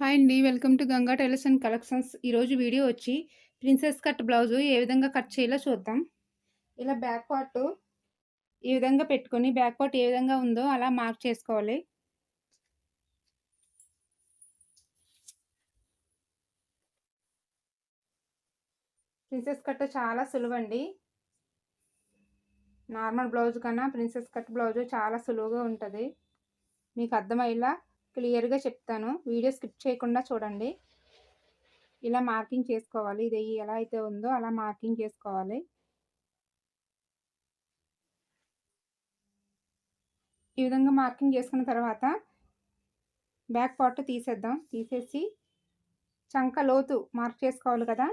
Hi అండి. Welcome to Ganga tailors and collections. ఈరోజు video వచ్చి ప్రిన్సెస్ కట్ బ్లౌజు ఏ విధంగా కట్ చేయాలో చూద్దాం. ఇలా బ్యాక్ పార్ట్ ఈ విధంగా పెట్టుకొని బ్యాక్ పార్ట్ ఏ విధంగా ఉందో అలా మార్క్ చేసుకోవాలి. ప్రిన్సెస్ కట్ చాలా సులువండి. నార్మల్ బ్లౌజ్ కన్నా ప్రిన్సెస్ కట్ బ్లౌజు చాలా సులువుగా ఉంటుంది. మీకు అర్థమయ్యేలా క్లియర్గా చెప్తాను. వీడియో స్కిప్ చేయకుండా చూడండి. ఇలా మార్కింగ్ చేసుకోవాలి. ఇది ఎలా అయితే ఉందో అలా మార్కింగ్ చేసుకోవాలి. ఈ విధంగా మార్కింగ్ చేసుకున్న తర్వాత బ్యాక్ పార్ట్ తీసేద్దాం. తీసేసి చంక లోతు మార్క్ చేసుకోవాలి కదా.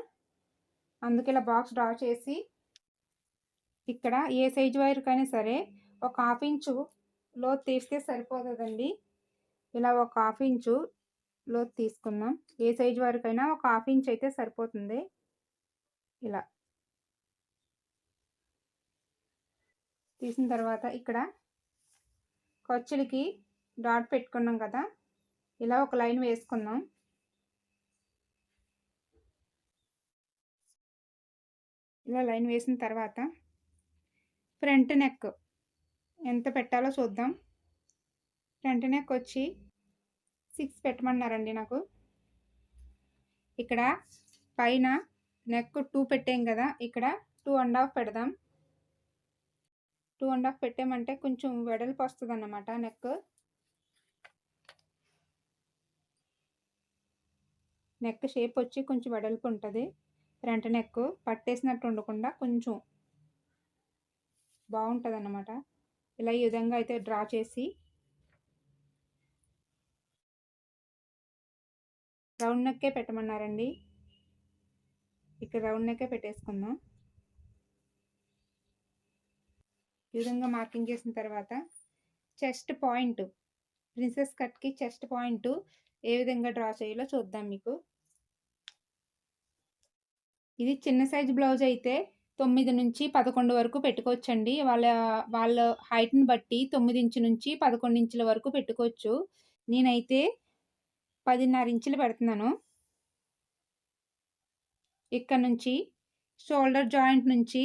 అందుకే ఇలా బాక్స్ డ్రా చేసి ఇక్కడ ఏ సైజు వైర్కైనా సరే ఒక హాఫ్ ఇంచు లోతు తీస్తే సరిపోతుందండి. ఇలా ఒక హాఫ్ ఇంచు లోతు తీసుకుందాం. ఏ సైజ్ వరకైనా ఒక హాఫ్ ఇంచ్ అయితే సరిపోతుంది. ఇలా. తీసిన తర్వాత ఇక్కడ ఖర్చులకి డాట్ పెట్టుకున్నాం కదా. ఇలా ఒక లైన్ వేసుకుందాం. ఇలా లైన్ వేసిన తర్వాత ఫ్రంట్ నెక్ ఎంత పెట్టాలో చూద్దాం. ఫ్రంట్ నెక్ వచ్చి సిక్స్ పెట్టమన్నారండి నాకు. ఇక్కడ పైన నెక్ టూ పెట్టాం కదా ఇక్కడ టూ అండ్ హాఫ్ పెడదాం. టూ అండ్ హాఫ్ పెట్టామంటే కొంచెం వెడల్పు వస్తుంది అన్నమాట నెక్. నెక్ షేప్ వచ్చి కొంచెం వెడల్పు ఉంటుంది. ఫ్రంట్ నెక్ పట్టేసినట్టు ఉండకుండా కొంచెం బాగుంటుంది అన్నమాట ఇలా ఈ విధంగా అయితే డ్రా చేసి రౌండ్ నెక్కే పెట్టమన్నారండి. ఇక్కడ రౌండ్ నెక్కే పెట్టేసుకుందాం. ఈ విధంగా మార్కింగ్ చేసిన తర్వాత చెస్ట్ పాయింట్ ప్రిన్సెస్ కట్కి చెస్ట్ పాయింట్ ఏ విధంగా డ్రా చేయాలో చూద్దాం మీకు. ఇది చిన్న సైజ్ బ్లౌజ్ అయితే తొమ్మిది నుంచి పదకొండు వరకు పెట్టుకోవచ్చండి. వాళ్ళ వాళ్ళ హైట్ని బట్టి తొమ్మిది ఇంచు నుంచి పదకొండు ఇంచుల వరకు పెట్టుకోవచ్చు. నేనైతే పదిన్నర ఇంచులు పెడుతున్నాను. ఇక్కడ నుంచి షోల్డర్ జాయింట్ నుంచి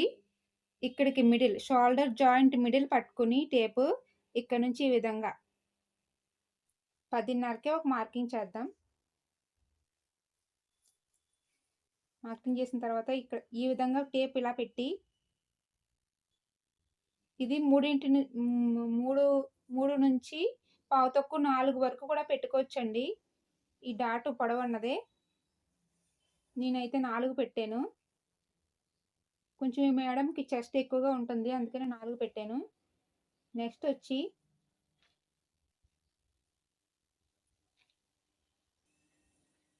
ఇక్కడికి మిడిల్ షోల్డర్ జాయింట్ మిడిల్ పట్టుకుని టేపు ఇక్కడ నుంచి ఈ విధంగా. పదిన్నరకే ఒక మార్కింగ్ చేద్దాం. మార్కింగ్ చేసిన తర్వాత ఇక్కడ ఈ విధంగా టేప్ ఇలా పెట్టి ఇది మూడింటి మూడు మూడు నుంచి పావు తక్కువ నాలుగు వరకు కూడా పెట్టుకోవచ్చండి. ఈ డాటు పొడవన్నదే నేనైతే నాలుగు పెట్టాను. కొంచెం మేడంకి చెస్ట్ ఎక్కువగా ఉంటుంది అందుకని నాలుగు పెట్టాను. నెక్స్ట్ వచ్చి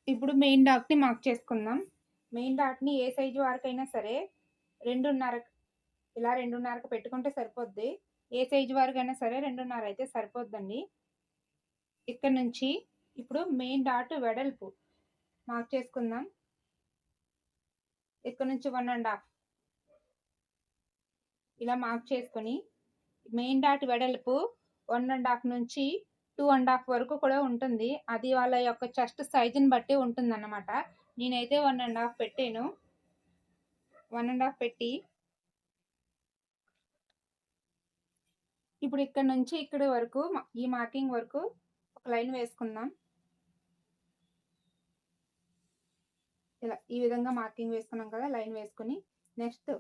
ఇప్పుడు మెయిన్ డాట్ని మార్క్ చేసుకుందాం. మెయిన్ డాట్ని ఏ సైజు వరకైనా సరే రెండున్నర ఇలా రెండున్నరకు పెట్టుకుంటే సరిపోద్ది. ఏ సైజు వరకైనా సరే రెండున్నర అయితే సరిపోద్దండి. ఇక్కడ నుంచి ఇప్పుడు మెయిన్ డాట్ వెడల్పు. మార్క్ చేసుకుందాం. ఇక్కడ నుంచి వన్ అండ్ హాఫ్ ఇలా మార్క్ చేసుకొని మెయిన్ డాట్ వెడల్పు వన్ అండ్ హాఫ్ నుంచి టూ అండ్ హాఫ్ వరకు కూడా ఉంటుంది. అది వాళ్ళ యొక్క చెస్ట్ సైజుని బట్టి ఉంటుంది అన్నమాట నేనైతే వన్ అండ్ హాఫ్ పెట్టాను. వన్ అండ్ హాఫ్ పెట్టి ఇప్పుడు ఇక్కడ నుంచి ఇక్కడ వరకు ఈ మార్కింగ్ వరకు ఒక లైన్ వేసుకుందాం. ఇలా ఈ విధంగా మార్కింగ్ వేసుకున్నాం కదా లైన్ వేసుకుని నెక్స్ట్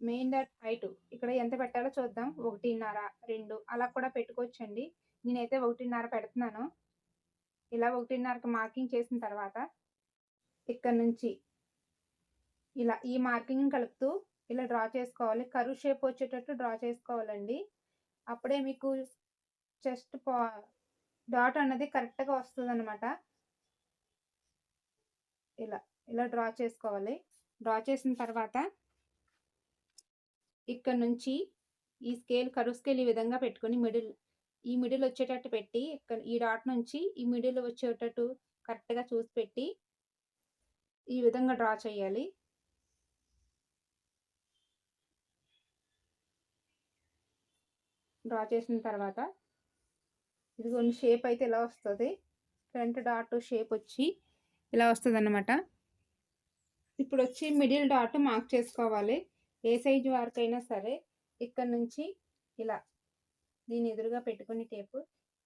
మెయిన్ డాట్ హైట్ ఇక్కడ ఎంత పెట్టాలో చూద్దాం. ఒకటిన్నర రెండు అలా కూడా పెట్టుకోవచ్చండి. నేనైతే ఒకటిన్నర పెడుతున్నాను. ఇలా ఒకటిన్నరకి మార్కింగ్ చేసిన తర్వాత ఇక్కడ నుంచి ఇలా ఈ మార్కింగ్ కలుపుతూ ఇలా డ్రా చేసుకోవాలి. కరువు షేప్ వచ్చేటట్టు డ్రా చేసుకోవాలండి. అప్పుడే మీకు చెస్ట్ డాట్ అన్నది కరెక్ట్గా వస్తుంది అనమాట ఇలా ఇలా డ్రా చేసుకోవాలి. డ్రా చేసిన తర్వాత ఇక్కడ నుంచి ఈ స్కేల్ కరువు స్కేల్ ఈ విధంగా పెట్టుకొని మిడిల్ ఈ మిడిల్ వచ్చేటట్టు పెట్టి ఇక్కడ ఈ డాట్ నుంచి ఈ మిడిల్ వచ్చేటట్టు కరెక్ట్గా చూసి పెట్టి ఈ విధంగా డ్రా చేయాలి. డ్రా చేసిన తర్వాత ఇది కొన్ని షేప్ అయితే ఇలా వస్తుంది? ఫ్రంట్ డాట్ షేప్ వచ్చి ఇలా వస్తుంది అన్నమాట ఇప్పుడు వచ్చి మిడిల్ డాట్ మార్క్ చేసుకోవాలి. ఏ సైజు వరకైనా సరే ఇక్కడ నుంచి ఇలా దీని ఎదురుగా పెట్టుకుని టేపు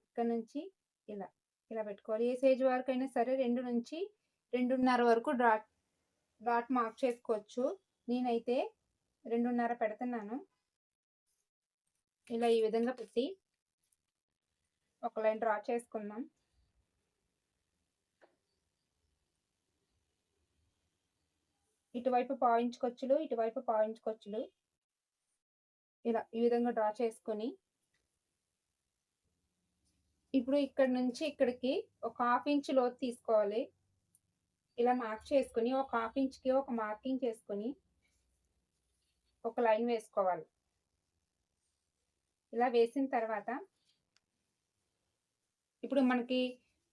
ఇక్కడ నుంచి ఇలా ఇలా పెట్టుకోవాలి. ఏ సైజు వరకైనా సరే రెండు నుంచి రెండున్నర వరకు డాట్ డాట్ మార్క్ చేసుకోవచ్చు. నేనైతే రెండున్నర పెడుతున్నాను. ఇలా ఈ విధంగా పెట్టి ఒక లైన్ డ్రా చేసుకుందాం. ఇటువైపు పాయించుకొచ్చులు ఇటువైపు పాయించుకొచ్చులు. ఇలా ఈ విధంగా డ్రా చేసుకొని. ఇప్పుడు ఇక్కడ నుంచి ఇక్కడికి ఒక హాఫ్ ఇంచ్ లోతు తీసుకోవాలి. ఇలా మార్క్ చేసుకుని ఒక హాఫ్ ఇంచ్కి ఒక మార్కింగ్ చేసుకుని ఒక లైన్ వేసుకోవాలి. ఇలా వేసిన తర్వాత ఇప్పుడు మనకి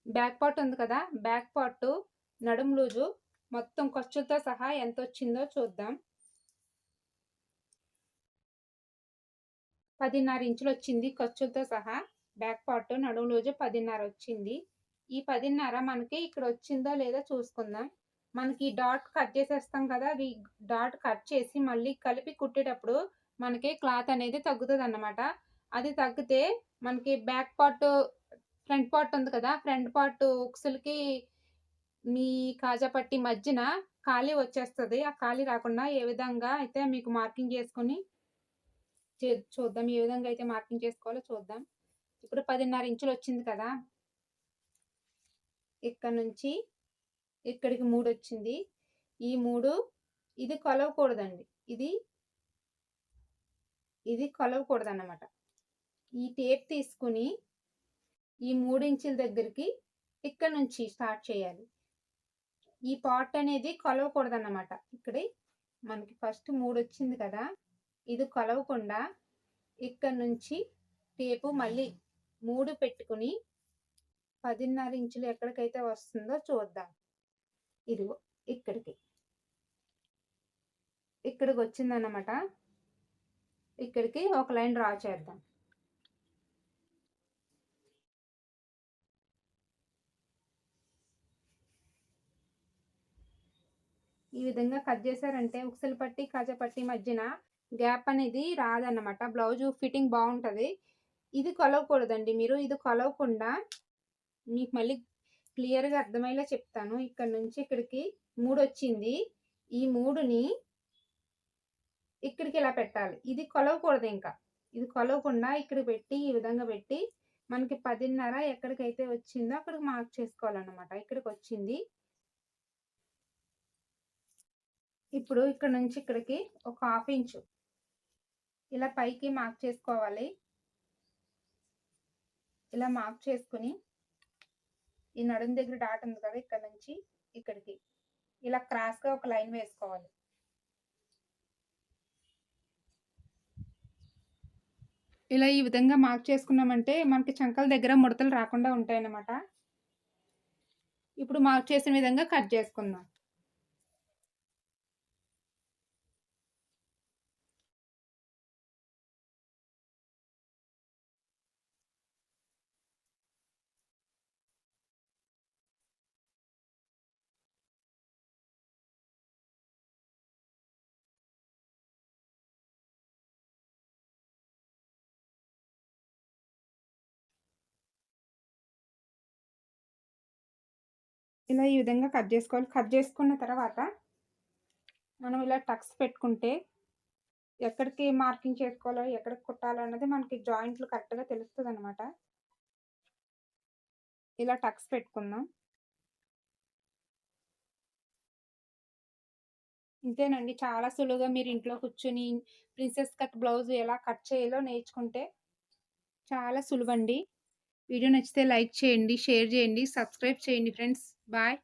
బ్యాక్ పార్ట్ ఉంది కదా బ్యాక్ పార్ట్ నడుము లూజు మొత్తం ఖర్చులతో సహా ఎంత వచ్చిందో చూద్దాం. పదిన్నర ఇంచులు వచ్చింది ఖర్చులతో సహా. బ్యాక్ పార్ట్ నడుము రోజు పదిన్నర వచ్చింది. ఈ పదిన్నర మనకి ఇక్కడ వచ్చిందో లేదో చూసుకుందాం. మనకి డాట్ కట్ చేసేస్తాం కదా అది డాట్ కట్ చేసి మళ్ళీ కలిపి కుట్టేటప్పుడు మనకి క్లాత్ అనేది తగ్గుతుంది అన్నమాట అది తగ్గితే మనకి బ్యాక్ పార్ట్ ఫ్రంట్ పార్ట్ ఉంది కదా ఫ్రంట్ పార్ట్ ఉక్సులకి మీ కాజాపట్టి మధ్యన ఖాళీ వచ్చేస్తుంది. ఆ ఖాళీ రాకుండా ఏ విధంగా అయితే మీకు మార్కింగ్ చేసుకొని చూద్దాం. ఏ విధంగా అయితే మార్కింగ్ చేసుకోవాలో చూద్దాం. ఇప్పుడు పదిన్నర ఇంచులు వచ్చింది కదా. ఇక్కడ నుంచి ఇక్కడికి మూడు వచ్చింది. ఈ మూడు ఇది కొలవకూడదండి. ఇది ఇది కొలవకూడదు అన్నమాట ఈ టేప్ తీసుకుని ఈ మూడు ఇంచుల దగ్గరికి ఇక్కడ నుంచి స్టార్ట్ చేయాలి. ఈ పార్ట్ అనేది కొలవకూడదు అన్నమాట ఇక్కడ మనకి ఫస్ట్ మూడు వచ్చింది కదా. ఇది కొలవకుండా ఇక్కడ నుంచి టేపు మళ్ళీ మూడు పెట్టుకుని పదిన్నర ఇంచులు ఎక్కడికైతే వస్తుందో చూద్దాం. ఇదిగో ఇక్కడికి. ఇక్కడికి వచ్చిందన్నమాట. ఇక్కడికి ఒక లైన్ డ్రా చేద్దాం. ఈ విధంగా కట్ చేశారంటే ఉక్సలు పట్టి కజ పట్టి మధ్యన గ్యాప్ అనేది రాదన్నమాట. బ్లౌజ్ ఫిట్టింగ్ బాగుంటుంది. ఇది కొలవకూడదండి మీరు. ఇది కొలవకుండా మీకు మళ్ళీ క్లియర్గా అర్థమయ్యేలా చెప్తాను. ఇక్కడ నుంచి ఇక్కడికి మూడు వచ్చింది ఈ మూడుని ఇక్కడికి ఇలా పెట్టాలి. ఇది కొలవకూడదు ఇంకా. ఇది కొలవకుండా ఇక్కడ పెట్టి ఈ విధంగా పెట్టి మనకి పదిన్నర ఎక్కడికైతే వచ్చిందో అక్కడికి మార్క్ చేసుకోవాలన్నమాట. ఇక్కడికి వచ్చింది. ఇప్పుడు ఇక్కడ నుంచి ఇక్కడికి ఒక హాఫ్ ఇంచు. ఇలా పైకి మార్క్ చేసుకోవాలి. ఇలా మార్క్ చేసుకుని ఈ నడుము దగ్గర డాట్ ఉంది కదా ఇక్కడ నుంచి ఇక్కడికి. ఇలా క్రాస్గా ఒక లైన్ వేసుకోవాలి. ఇలా ఈ విధంగా మార్క్ చేసుకున్నామంటే మనకి చంకల దగ్గర ముడతలు రాకుండా ఉంటాయి అన్నమాట ఇప్పుడు మార్క్ చేసిన విధంగా కట్ చేసుకుందాం. ఇలా ఈ విధంగా కట్ చేసుకోవాలి. కట్ చేసుకున్న తర్వాత మనం ఇలా టక్స్ పెట్టుకుంటే ఎక్కడికి మార్కింగ్ చేసుకోవాలో ఎక్కడికి కుట్టాలో అన్నది మనకి జాయింట్లు కరెక్ట్గా తెలుస్తుంది అనమాట ఇలా టక్స్ పెట్టుకుందాం. ఇంతేనండి. చాలా సులువుగా మీరు ఇంట్లో కూర్చుని ప్రిన్సెస్ కట్ బ్లౌజ్ ఎలా కట్ చేయాలో నేర్చుకుంటే చాలా సులువండి. వీడియో నచ్చితే లైక్ చేయండి షేర్ చేయండి సబ్స్క్రైబ్ చేయండి ఫ్రెండ్స్. Bye.